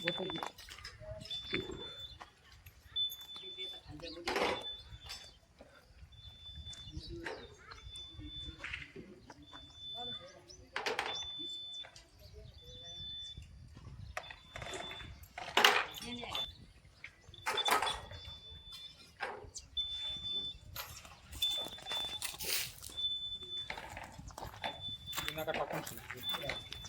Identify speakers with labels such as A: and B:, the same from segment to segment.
A: Terima kasih.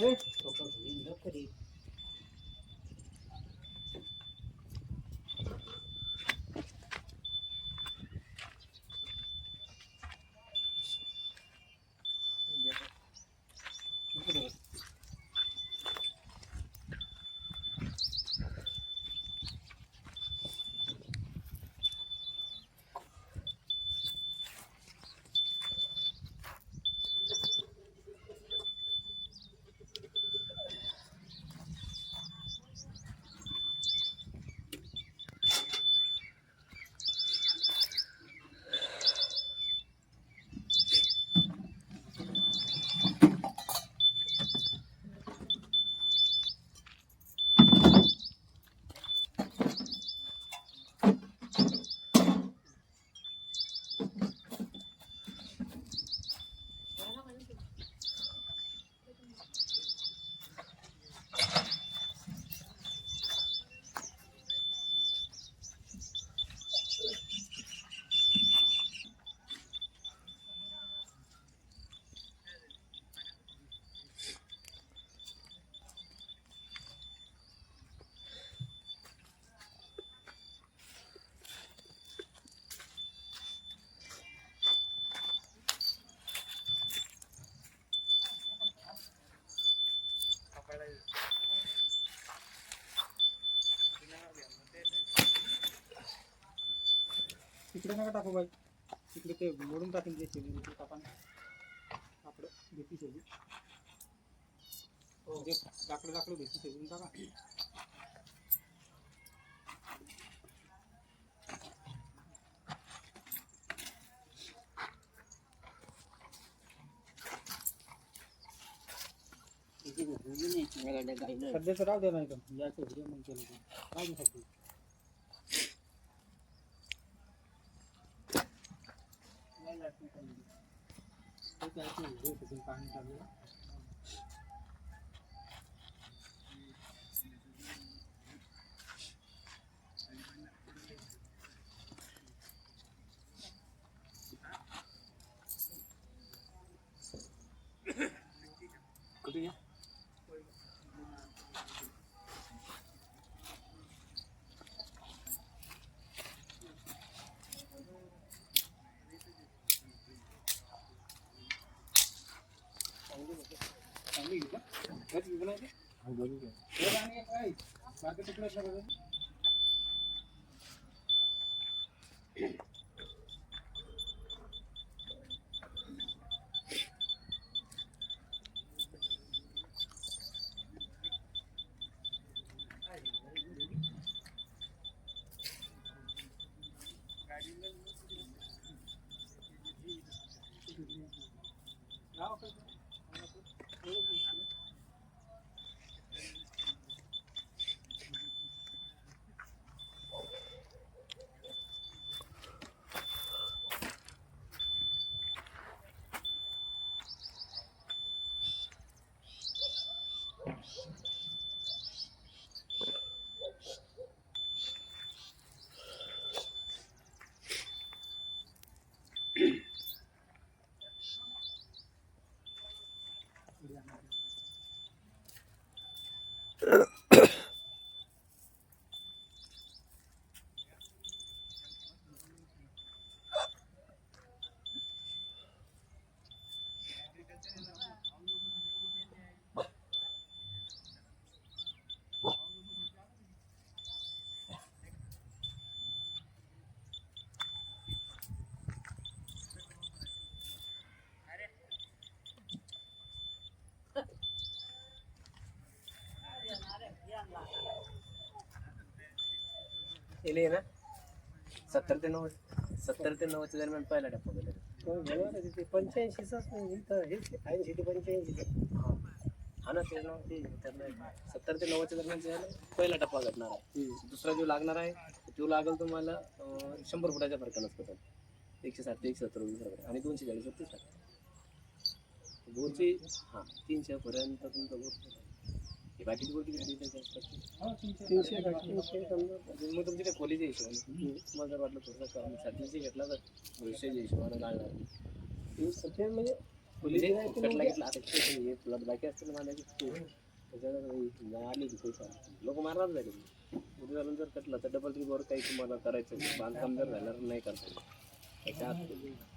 B: viu? Estou ouvindo, meu querido.
A: तिकडे नका टाकू बाई. तिकडे ते मोडून टाकेल जे शेली ते टाका ना. लाकडं भीती शेली जे लाकडं लाकडं भीती शेलून टाका. सध्याचं राहू दे नाही तर याचं व्हिडिओ मग केलं ते. राहू दे सध्या ते त्याचं व्हिडिओ तिथून पाहणी चालू आहे.
B: कुठे या
A: चांगली घेऊ का? घरच घेऊ ना ते? घर आणि एक आहे. बाकी तिकडे Ugh.
B: केले ना? सत्तर ते नव्वद. सत्तर ते नव्वदच्या दरम्यान पहिला टप्पा गेला.
C: पंच्याऐंशीच हेच ऐंशी ते पंच्याऐंशी.
B: हा. ना ते ना ते सत्तर ते नव्वदच्या दरम्यान पहिला टप्पा घडणार आहे. दुसरा जो लागणार आहे तो लागेल तुम्हाला शंभर फुटाच्या फरकानंच पडेल एकशे साठ ते एकशे सत्तर. आणि दोनशे चाळीस रुपये फरक बोरची हां तीनशे पर्यंत तुमचं बोर हे तुला बाकी लोक मारणार झाले उद्या झालं जर कटलं तर डबल ट्रिपवर काही तुम्हाला करायचं बांधकाम जर नाही करता त्याच्या आत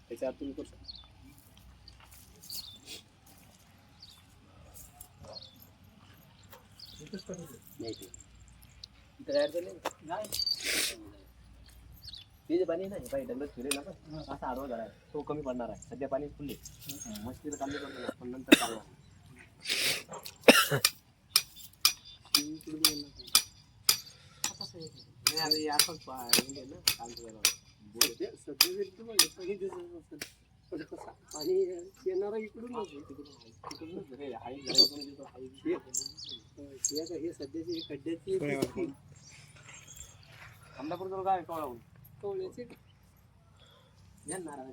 B: त्याच्या आत तुम्ही करू शकता
A: एकच करू दे.
B: नाही ते
A: नाही
B: ते जे पाणी आहे ना हे पाणी डंगर फिरेल ना असा आडवा झाला तो कमी पडणार आहे सध्या पाणी फुलले मस्तीला कमी पण नंतर नाही, हे असंच पा- हे आहे ना,
C: आणि येणारा
B: इकडून
C: हे सध्याची खड्ड्याची
A: अंदापूर तुला काय कवळा
B: होईल कवळ्याची घ्या
A: नारळ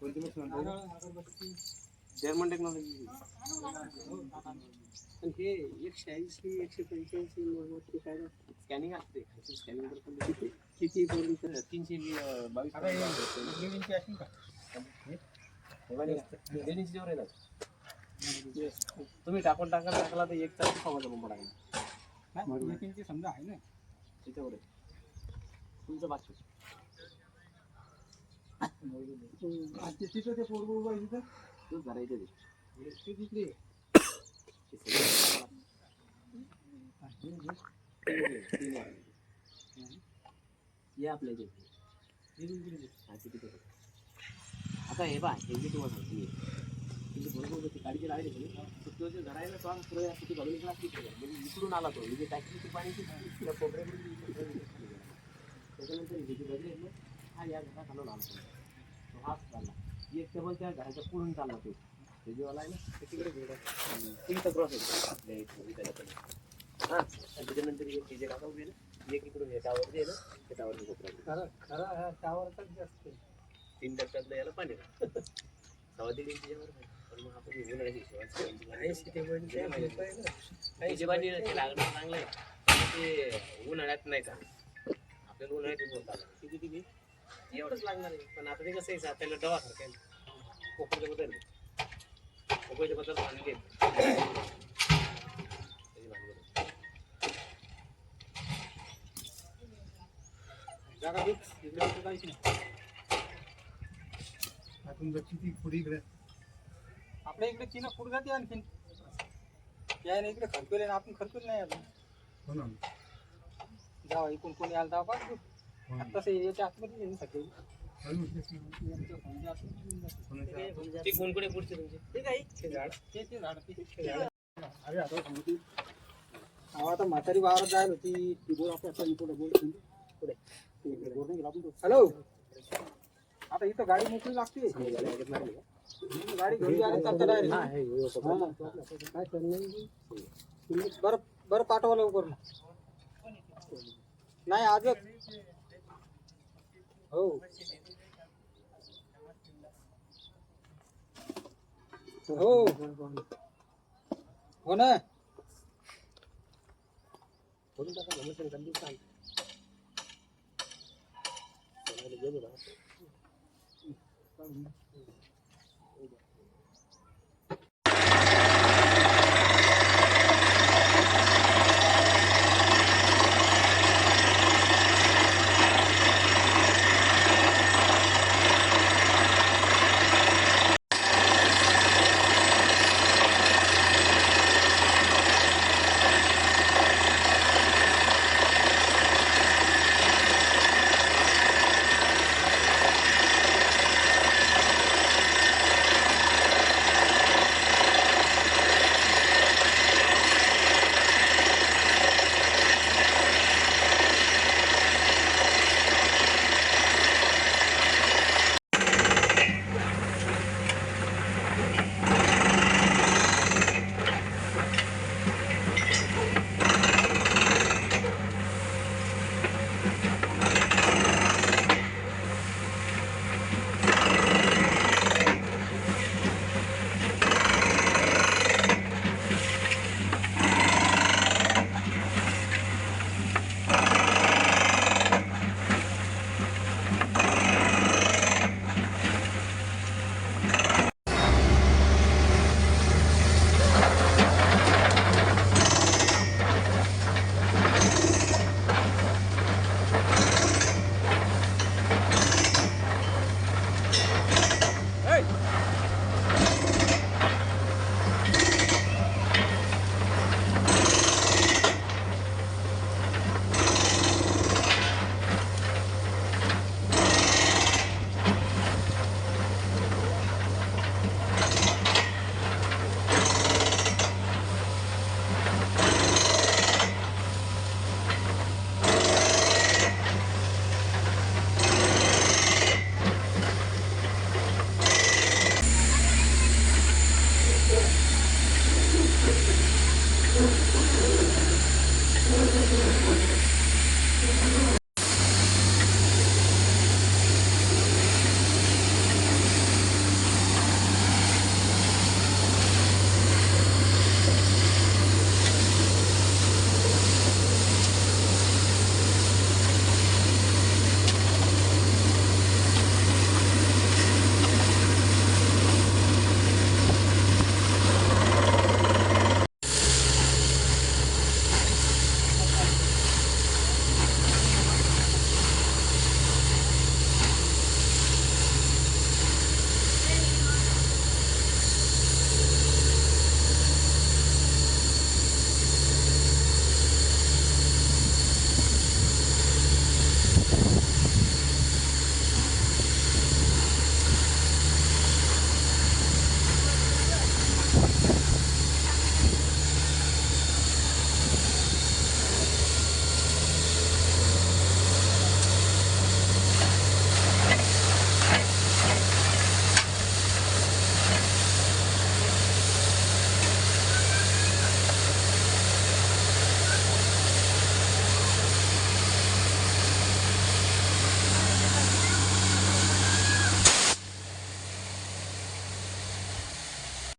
A: कोणती
B: जर्मन टेक्नॉलॉजी
C: पण हे एकशे ऐंशी एकशे पंच्याऐंशी नव्वदची काय
B: स्कॅनिंग असते. स्कॅनिंग
C: करतो किती? किती पर्यंत
B: तीनशे बावीस
A: लेणींची असेल. का?
B: लेणीची जेवढे येतात तुम्ही टाकून टाका टाकला तर एक तास खावायचा पंप आहे
A: नाही समजा आहे ना.
B: त्याच्यावर तुमचं
A: पाचशे तिथं ते पोरगो उभा आहे तिथं?
B: तूच धरायचं ते.
A: ते तिकडे
B: ते सगळं. तीन आहे. हे आपल्या इथे
A: दीड इंची
B: हा, किती ते. आता हे बा हे जे तुम्हाला सांगतो मी. तुमची बरोबर होती, गाडीची लाईट होती ना, तर तो जो धरायला तो असं पुढे किती घालून इकडं असं इकडे. म्हणजे इकडून आला तो म्हणजे टाकीची पाणी त्या कोपऱ्यामध्ये इकडे खाली गेला. त्याच्यानंतर हे जे गजरे आहेत ना, हा या घरात आणून आला तो. तो हाच चालला एक टेबल त्या घराच्या पुढून चालला तो. ते जे वाला आहे ना ते तिकडे गेला. ते इथं क्रॉस आहे आपल्या इथं त्याच्याकडे हां आणि त्याच्यानंतर एक हे जे काका उभे आहे ना. एक इकडून हे टावर जे आहे ना ते कोपऱ्यात.
C: खरं खरं हा टावरचाच जास्त आहे.
B: तीन टप्प्यातलं याला पाणी सव्वा दीड इंचीच्यावर. पण मग आपण उन्हाळ्याच्या हिशोबाने
C: ऐंशी ते पंच्याऐंशी रुपये ना.
B: हिशोबाने लागणं चांगलं आहे. ते उन्हाळ्यात नाही चांगलं आपल्याला उन्हाळ्यात बोलता आलं किती किती? एवढंच लागणार आहे. पण आता ते कसं आहे डवा सारखं कोकणच्या बद्दल कोकणच्या बद्दल.
A: जागा. इकडे नाही
C: पुढे इकडे.
A: आपल्या इकडे चीना आणखीन. यायला इकडे आपण नाही जावा इकडून कोणी आला जावा पाच तसं याच्या आतमध्ये येईल सगळे यांचं म्हणजे आतमध्ये
B: ते कोणकडे पुढचे तुमचे? ते काय
A: ते झाड. ते ते झाड ते ते झाड. अरे आता सांगतो आता म्हातारी वावरात जायला होती. ती बोर आपल्या आता इकडे बोर पुढे. बोर नाही आपण तो. हॅलो आता इथं गाडी मोकळी लागते. गाडी.
C: काय करणार
A: बरं बरं पाठवा लवकर. नाही आजच. हो हो हो ना
B: बोलून टाका नमस्कार कंदी सांग गेलो ना